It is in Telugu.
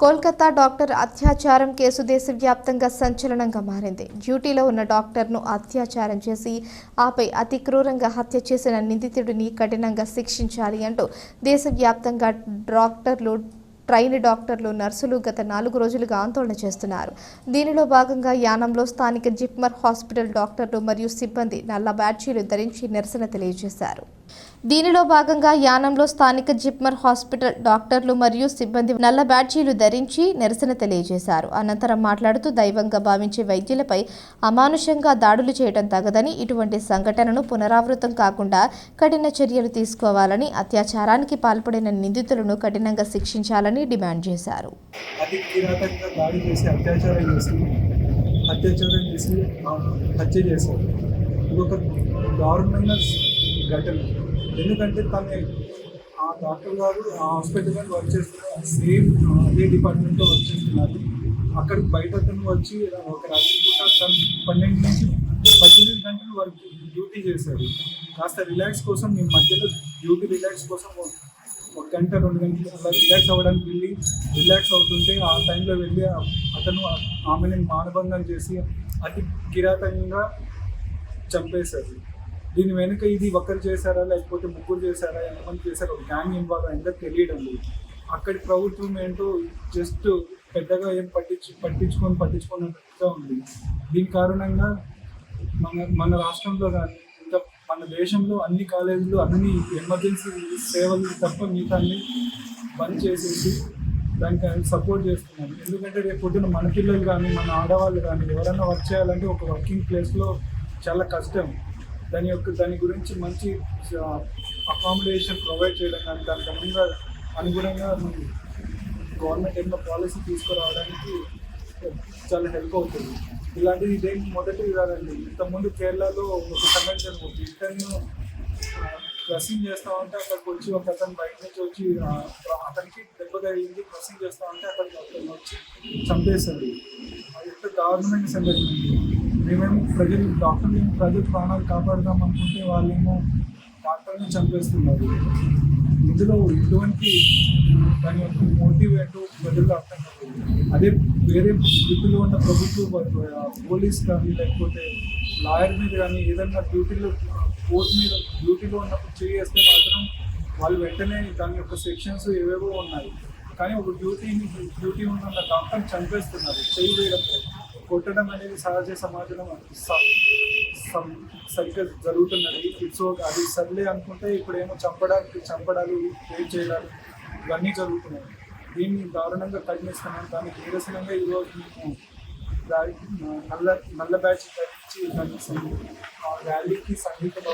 కోల్కతా డాక్టర్ అత్యాచారం కేసు దేశవ్యాప్తంగా సంచలనంగా మారింది. డ్యూటీలో ఉన్న డాక్టర్ను అత్యాచారం చేసి ఆపై అతి క్రూరంగా హత్య చేసిన నిందితుడిని కఠినంగా శిక్షించాలి అంటూ దేశవ్యాప్తంగా డాక్టర్లు ట్రైన్ డాక్టర్లు నర్సులు గత నాలుగు రోజులుగా ఆందోళన చేస్తున్నారు. దీనిలో భాగంగా యానంలో స్థానిక జిప్మర్ హాస్పిటల్ డాక్టర్లు మరియు సిబ్బంది నల్ల బ్యాడ్జీలు ధరించి నిరసన తెలియజేశారు. దీనిలో భాగంగా యానంలో స్థానిక జిప్మర్ హాస్పిటల్ డాక్టర్లు మరియు సిబ్బంది నల్ల బ్యాడ్జీలు ధరించి నిరసన తెలియజేశారు. అనంతరం మాట్లాడుతూ దైవంగా భావించే వైద్యులపై అమానుషంగా దాడులు చేయడం తగదని ఇటువంటి సంఘటనను పునరావృతం కాకుండా కఠిన చర్యలు తీసుకోవాలని అత్యాచారానికి పాల్పడిన నిందితులను కఠినంగా శిక్షించాలని డిమాండ్ చేశారు. అతి కిరాతకంగా దాడి చేసి అత్యాచారం చేసి అత్యాచారం చేసి హత్య చేశారు. ఇది ఒక దారుణమైన ఘటన. ఎందుకంటే తను ఆ డాక్టర్ గారు ఆ హాస్పిటల్లో వర్క్ చేస్తున్నారు సేమ్ అదే డిపార్ట్మెంట్లో వర్క్ చేస్తున్నారు. అక్కడ బయట అతను వచ్చి ఒక రాత్రి పూట తను పన్నెండు నుంచి పద్దెనిమిది గంటలు వర్క్ డ్యూటీ చేశాడు. కాస్త రిలాక్స్ కోసం మేము మధ్యలో డ్యూటీ రిలాక్స్ కోసం ఒక గంట రెండు గంటలు అలా రిలాక్స్ అవ్వడానికి వెళ్ళి రిలాక్స్ అవుతుంటే ఆ టైంలో వెళ్ళి అతను ఆమెని మానభంగం చేసి అతి కిరాతకంగా చంపేశారు. దీని వెనుక ఇది ఒకరు చేశారా లేకపోతే ముగ్గురు చేశారా ఎంతమంది చేశారా ఒక గ్యాంగ్ ఇన్వాల్వ్ అయిందో తెలియడం లేదు. అక్కడి ప్రభుత్వం ఏంటో జస్ట్ పెద్దగా ఏం పట్టించు పట్టించుకొని పట్టించుకున్నట్టుగా ఉంది. దీని కారణంగా మన మన రాష్ట్రంలో కానీ మన దేశంలో అన్ని కాలేజీలు అన్ని ఎమర్జెన్సీ సేవలు తప్ప మిగతాన్ని బంద్ చేసేసి దానికి సపోర్ట్ చేస్తున్నాను ఎందుకంటే రేపు పొద్దున మన పిల్లలు కానీ మన ఆడవాళ్ళు కానీ ఎవరైనా వర్క్ చేయాలంటే ఒక వర్కింగ్ ప్లేస్లో చాలా కష్టం. దాని యొక్క దాని గురించి మంచి అకామిడేషన్ ప్రొవైడ్ చేయడం కానీ దానికి అనుగుణంగా అనుగుణంగా గవర్నమెంట్ ఎన్నో పాలసీ తీసుకురావడానికి చాలా హెల్ప్ అవుతుంది. ఇలాంటిది ఇదేం మొదటిది కాదండి ఇంతకుముందు కేరళలో ఒక కన్వెన్షన్ ఒక ఇద్దరు డ్రెస్సింగ్ చేస్తా ఉంటే అక్కడికి వచ్చి ఒక అతను బయట నుంచి వచ్చి అతనికి దెబ్బ తగిలింది. డ్రెస్సింగ్ చేస్తా ఉంటే అక్కడికి అతను వచ్చి చంపేశాడు. అది ఎంత దారుణమైన సంఘటన. మేమేమో ప్రజలు డాక్టర్లు ప్రజలు ప్రాణాలు కాపాడదాం అనుకుంటే వాళ్ళేమో డాక్టర్ని చంపేస్తున్నారు. ఇందులో ఎటువంటి దాని యొక్క మోటివ్ ఏంటో ప్రజలు అర్థం కాదు. అదే వేరే వృత్తిలో ఉన్న ప్రభుత్వ పోలీస్ కానీ లేకపోతే లాయర్ మీద కానీ ఏదన్నా డ్యూటీలో కోర్టు మీద డ్యూటీలో ఉన్నప్పుడు చేస్తే మాత్రం వాళ్ళు వెంటనే దాని యొక్క సెక్షన్స్ ఏవేవో ఉన్నాయి. కానీ ఒక డ్యూటీని డ్యూటీ ఉన్న డాక్టర్ చంపేస్తున్నారు చేయి వేయడం కొట్టడం అనేది సహజ సమాజం స- సరిగ్గా జరుగుతున్నది. ఇట్స్ ఓకే అది సర్లే అనుకుంటే ఇప్పుడు ఏమో చంపడానికి చంపడాలు రేట్ చేయడాలు ఇవన్నీ జరుగుతున్నాయి. దీన్ని దారుణంగా ఖండిస్తున్నాం దానికి నిరసనంగా ఈరోజు మేము నల్ల నల్ల బ్యాచ్ ధరించి దాన్ని ఆ ర్యాలీకి సంగీతం